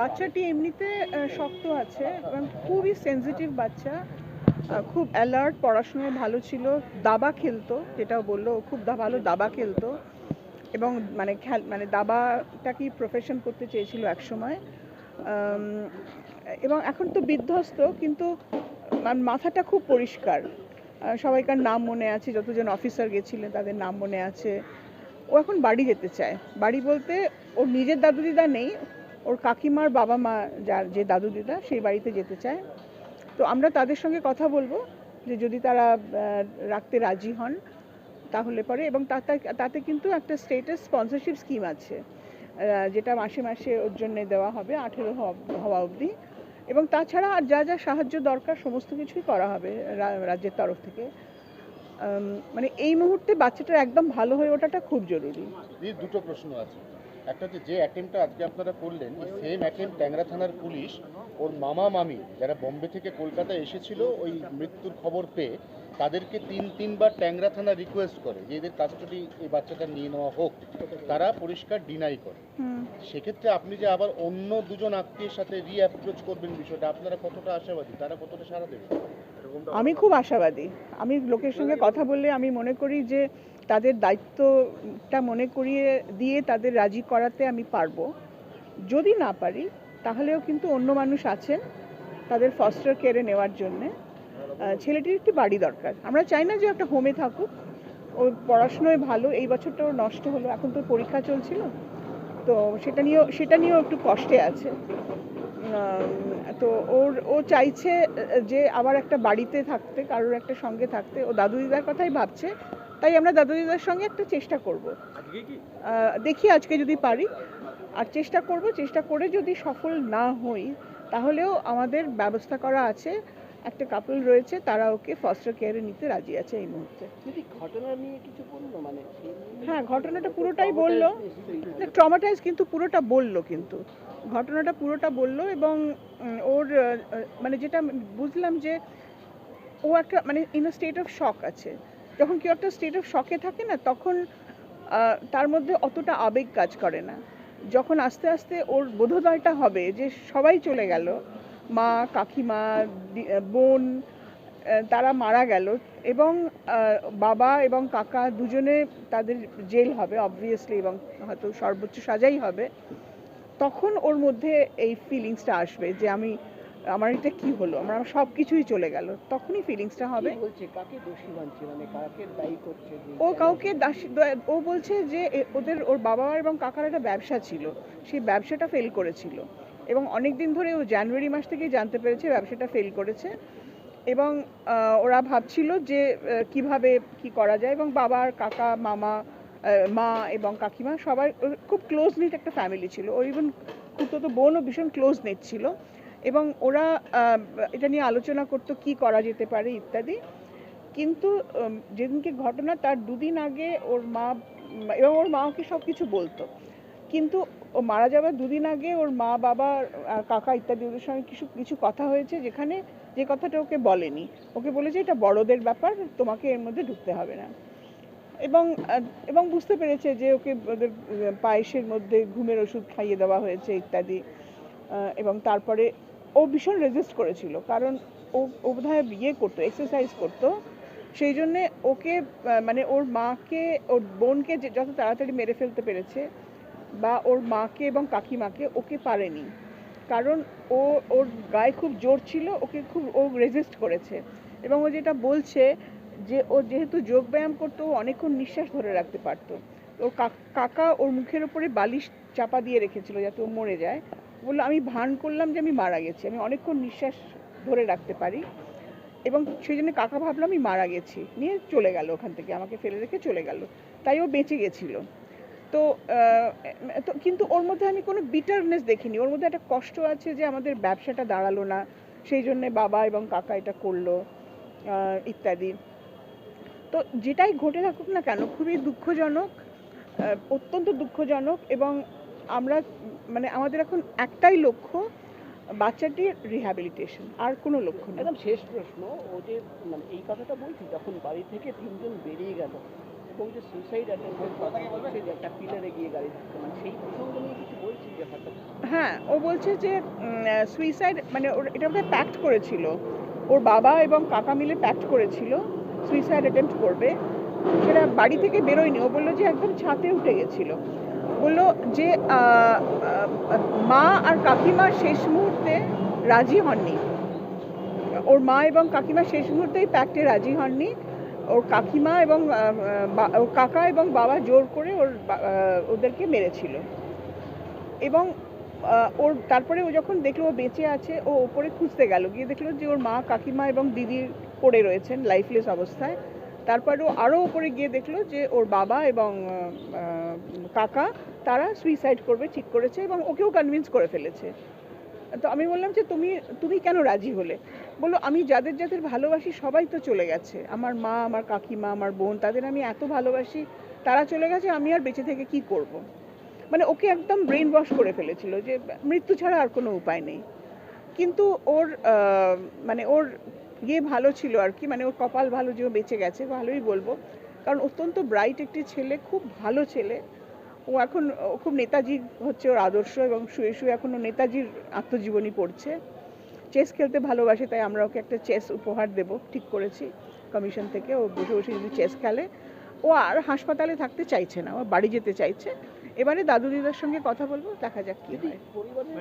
বাচ্চাটি এমনিতে শক্ত আছে খুবই সেনজিটিভ বাচ্চা খুব অ্যালার্ট পড়াশোনায় ভালো ছিল, দাবা খেলতো, যেটাও বলল খুব ভালো দাবা খেলতো, এবং মানে খেল মানে দাবাটাকেই প্রফেশন করতে চেয়েছিল একসময় এবং এখন তো বিধ্বস্ত, কিন্তু মা- মাথাটা খুব পরিষ্কার সবাইকার নাম মনে আছে, যতজন অফিসার গেছিলেন, তাদের নাম মনে আছে ও এখন বাড়ি যেতে চায়। বাড়ি বলতে ওর নিজের দাদু দিদা নেই, ওর কাকিমার বাবা মা যার যে দাদু দিদা সেই বাড়িতে যেতে চায়। তো আমরা তাদের সঙ্গে কথা বলব যে যদি তারা রাখতে রাজি হন তাহলে পরে এবং তাতে কিন্তু একটা স্টেটাস স্পন্সরশিপ স্কিম আছে যেটা মাসে মাসে ওর জন্য দেওয়া হবে আঠেরো হওয়া অবধি। এবং তাছাড়া আর যা যা সাহায্য দরকার সমস্ত কিছুই করা হবে রাজ্যের তরফ থেকে। মানে এই মুহূর্তে বাচ্চাটার একদম ভালো হয়ে ওঠাটা খুব জরুরি। দুটো প্রশ্ন আছে। একটা হচ্ছে যে অ্যাটেম্পটা আজকে আপনারা করলেন সেম অ্যাটেম্প ট্যাংরা থানার পুলিশ ওর মামা মামি যারা বম্বে থেকে কলকাতা এসেছিল ওই মৃত্যুর খবর পেয়ে তাদেরকে তিন তিনবার ট্যাংরা থানা রিকোয়েস্ট করে যে এদের কাস্টডি এই বাচ্চাটা নিয়ে নেওয়া হোক। তারা পরিষ্কার ডিনাই করে। সেক্ষেত্রে আপনি যে আবার অন্য দুজন আত্মীয়ের সাথে রিঅ্যাপ্রোচ করবেন বিষয়টা আপনারা কতটা আশাবাদী? তারা কতটা সাড়া দেবে? আমি খুব আশাবাদী। আমি লোকের সঙ্গে কথা বললে আমি মনে করি যে তাদের দায়িত্বটা মনে করিয়ে দিয়ে তাদের রাজি করাতে আমি পারব। যদি না পারি তাহলেও কিন্তু অন্য মানুষ আছেন তাদের ফস্টার কেয়ারে নেওয়ার জন্যে। ছেলেটির একটি বাড়ি দরকার। আমরা চাই না যে একটা হোমে থাকুক। ও পড়াশুনোয় ভালো এই বছরটা ওর নষ্ট হলো। এখন তো পরীক্ষা চলছিল। তো সেটা নিয়েও সেটা নিয়েও একটু কষ্টে আছে। তো ওর ও চাইছে যে আবার একটা বাড়িতে থাকতে কারোর একটা সঙ্গে থাকতে। ও দাদু দিদার কথাই ভাবছে তাই আমরা দাদু দিদার সঙ্গে একটা চেষ্টা করব। আহ, দেখি আজকে যদি পারি। আর চেষ্টা করব চেষ্টা করে যদি সফল না হই তাহলেও আমাদের ব্যবস্থা করা আছে। একটা কাপল রয়েছে তারা ওকে ফস্টার কেয়ারে নিতে রাজি আছে এই মুহূর্তে। যদি ঘটনা নিয়ে কিছু বলল? মানে হ্যাঁ ঘটনাটা পুরোটাই বলল। ট্রমাটাইজ কিন্তু পুরোটা বলল কিন্তু। ঘটনাটা পুরোটা বলল এবং ওর মানে যেটা বুঝলাম যে ও একটা মানে ইন স্টেট অফ শক আছে। যখন কেউ একটা স্টেট অফ শকে থাকে না, তখন তার মধ্যে অতটা আবেগ কাজ করে না। যখন আস্তে আস্তে ওর বোধোদয়টা হবে যে সবাই চলে গেল, মা, কাকিমা বোন তারা মারা গেল এবং বাবা এবং কাকা দুজনে তাদের জেল হবে অবভিয়াসলি এবং হয়তো সর্বোচ্চ সাজাই হবে। তখন ওর মধ্যে এই ফিলিংসটা আসবে যে আমি আমার এটা কি হলো? আমার সব কিছুই চলে গেল। তখনই ফিলিংসটা হবে। বলছে? কাকে দোষী মানছে? মানে কাকে দায়ী করছে ও কাউকে দাসী ও বলছে যে ওদের ওর বাবা এবং কাকার একটা ব্যবসা ছিল। সেই ব্যবসাটা ফেল করেছিল। এবং অনেক দিন ধরে ও জানুয়ারি মাস থেকেই জানতে পেরেছে ব্যবসাটা ফেল করেছে। এবং ওরা ভাবছিল যে কীভাবে কি করা যায়? এবং বাবার কাকা মামা মা এবং কাকিমা সবাই, ওর খুব ক্লোজ নিট একটা ফ্যামিলি ছিল। ও ইভেন খুব বোনও ভীষণ ক্লোজ নেট ছিল। এবং ওরা এটা নিয়ে আলোচনা করতো, কি করা যেতে পারে ইত্যাদি। কিন্তু যেদিনকে ঘটনা, তার দুদিন আগে ওর মা, এবং ওর মা ওকে সব কিছু বলতো। কিন্তু ও মারা যাওয়ার দুদিন আগে ওর মা, বাবা কাকা ইত্যাদি, ওদের সঙ্গে কিছু কিছু কথা হয়েছে যেখানে যে কথাটা ওকে বলেনি। ওকে বলেছে, এটা বড়দের ব্যাপার, তোমাকে এর মধ্যে ঢুকতে হবে না। এবং এবং বুঝতে পেরেছে যে ওকে ওদের পায়েসের মধ্যে ঘুমের ওষুধ খাইয়ে দেওয়া হয়েছে ইত্যাদি এবং তারপরে ও ভীষণ রেজিস্ট করেছিল। কারণ ও ও বোধহয় বিয়ে করতো এক্সারসাইজ করতো। সেই জন্যে ওকে মানে ওর মাকে, ওর বোনকে যে, যত তাড়াতাড়ি মেরে ফেলতে পেরেছে, বা ওর মাকে এবং কাকিমাকে ওকে পারেনি। কারণ ও, ওর গায়ে খুব জোর ছিল, ওকে খুব, ও রেজিস্ট করেছে। এবং ও যেটা বলছে যে ও যেহেতু যোগব্যায়াম করতো অনেকক্ষণ নিঃশ্বাস ধরে রাখতে পারতো। ওর কাক- ওর মুখের উপরে বালিশ চাপা দিয়ে রেখেছিল যাতে ও মরে যায়। বলল, আমি ভান করলাম যে আমি মারা গেছি। আমি অনেকক্ষণ নিঃশ্বাস ধরে রাখতে পারি। এবং সেই জন্য কাকা ভাবলো, আমি মারা গেছি। নিয়ে চলে গেল ওখান থেকে, আমাকে ফেলে রেখে চলে গেল। তাই ও বেঁচে গেছিল। তো তো কিন্তু ওর মধ্যে আমি কোনো বিটারনেস দেখিনি। ওর মধ্যে একটা কষ্ট আছে যে আমাদের ব্যবসাটা দাঁড়াল না। সেই জন্যে বাবা এবং কাকা এটা করল ইত্যাদি। তো যেটাই ঘটে থাকুক না কেন খুবই দুঃখজনক অত্যন্ত দুঃখজনক এবং আমরা মানে আমাদের এখন একটাই লক্ষ্য বাচ্চাটির রিহ্যাবিলিটেশন আর কোনো লক্ষ্য নেই। একদম শেষ প্রশ্ন ও যে মানে এই কথাটা বলছি যখন বাড়ি থেকে তিনজন বেরিয়ে গেল এবং যে যে একটা পিলারে গিয়ে গাড়ি মানে সেই প্রসঙ্গ নিয়ে কিছু বলছি হঠাৎ হ্যাঁ ও বলছে যে সুইসাইড মানে ওর এটা বোধহয় প্যাক্ট করেছিল। ওর বাবা এবং কাকা মিলে প্যাক্ট করেছিল। সুইসাইড অ্যাটেম্প্ট করবে, সেটা বাড়ি থেকে বেরোয়নি। ও বলল যে একদম ছাতে উঠে গেছিল। বলল যে মা আর কাকিমা শেষ মুহূর্তে রাজি হননি। ওর মা এবং কাকিমা শেষ মুহূর্তেই প্যাক্টে রাজি হননি। ওর কাকিমা এবং ওর কাকা এবং বাবা জোর করে ওর ওদেরকে মেরেছিল। এবং ওর, তারপরে ও যখন দেখল ও বেঁচে আছে, ও ওপরে খুঁজতে গেল। গিয়ে দেখল যে ওর মা, কাকিমা এবং দিদি পড়ে রয়েছেন লাইফলেস অবস্থায়। তারপর ও আরও ওপরে গিয়ে দেখল যে ওর বাবা এবং কাকা তারা সুইসাইড করবে, ঠিক করেছে এবং ওকেও কনভিন্স করে ফেলেছে। তো আমি বললাম যে তুমি তুমি কেন রাজি হলে? বলল, আমি যাদের যাদের ভালোবাসি সবাই তো চলে গেছে। আমার মা, আমার কাকিমা, আমার বোন, তাদের আমি এত ভালোবাসি, তারা চলে গেছে, আমি আর বেঁচে থেকে কি করব। মানে ওকে একদম ব্রেন ওয়াশ করে ফেলেছিল যে মৃত্যু ছাড়া আর কোনো উপায় নেই। কিন্তু ওর মানে ওর ইয়ে ভালো ছিল আর কি মানে ওর কপাল ভালো যে ও বেঁচে গেছে ভালোই বলব। কারণ অত্যন্ত ব্রাইট একটি ছেলে খুব ভালো ছেলে। ও এখন ও খুব নেতাজি হচ্ছে ওর আদর্শ এবং শুয়ে শুয়ে এখন ও নেতাজির আত্মজীবনী পড়ছে। চেস খেলতে ভালোবাসে তাই আমরা ওকে একটা চেস উপহার দেব ঠিক করেছি। কমিশন থেকে ও বসে বসে যদি চেস খেলে। ও আর হাসপাতালে থাকতে চাইছে না ও বাড়ি যেতে চাইছে। এবারে দাদু দিদার সঙ্গে কথা বলব দেখা যাক কি হয়।